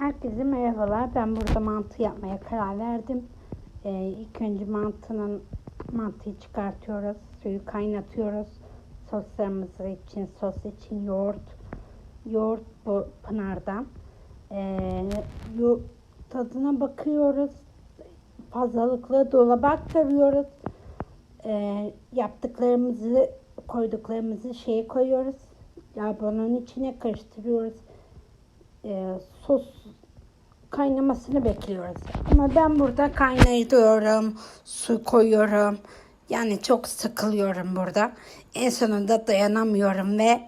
Herkese merhabalar. Ben burada mantı yapmaya karar verdim. Ee, ilk önce mantının mantıyı çıkartıyoruz. Suyu kaynatıyoruz. Soslarımız için, sos için yoğurt. Yoğurt bu Pınar'dan. Ee, yo- tadına bakıyoruz. Fazlalıklı dolaba aktarıyoruz. Ee, yaptıklarımızı, koyduklarımızı şeye koyuyoruz. Lavabonun içine karıştırıyoruz e, sos kaynamasını bekliyoruz. Ama ben burada kaynatıyorum, su koyuyorum. Yani çok sıkılıyorum burada. En sonunda dayanamıyorum ve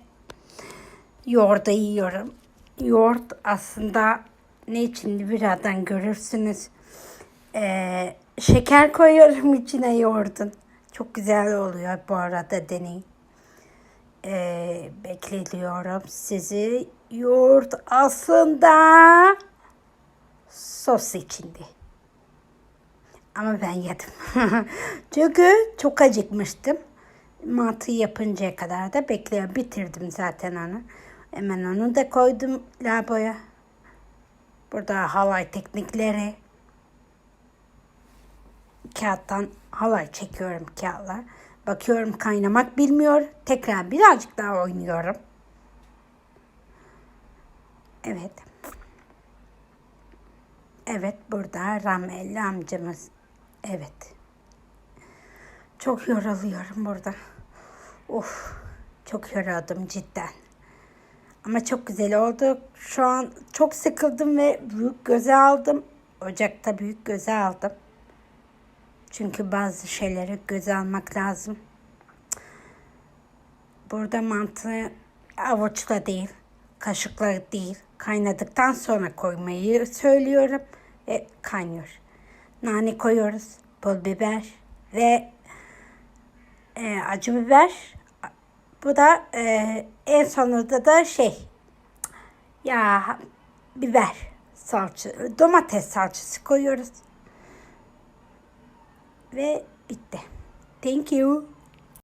yoğurda yiyorum. Yoğurt aslında ne için birazdan görürsünüz. Ee, şeker koyuyorum içine yoğurdun. Çok güzel oluyor bu arada deneyin. Ee, bekliyorum sizi. Yoğurt aslında sos içindi. Ama ben yedim. Çünkü çok acıkmıştım. Mantı yapıncaya kadar da bekliyorum. Bitirdim zaten onu. Hemen onu da koydum lavaboya. Burada halay teknikleri. Kağıttan halay çekiyorum kağıtla. Bakıyorum kaynamak bilmiyor. Tekrar birazcık daha oynuyorum. Evet. Evet burada rahmetli amcamız. Evet. Çok yoruluyorum burada. Of. Çok yoruldum cidden. Ama çok güzel oldu. Şu an çok sıkıldım ve büyük göze aldım. Ocakta büyük göze aldım. Çünkü bazı şeyleri göze almak lazım. Burada mantı avuçla değil, kaşıkla değil, kaynadıktan sonra koymayı söylüyorum ve kaynıyor. Nane koyuyoruz, pul biber ve e, acı biber. Bu da e, en sonunda da şey ya biber salça, domates salçası koyuyoruz. Ve bitti. Thank you.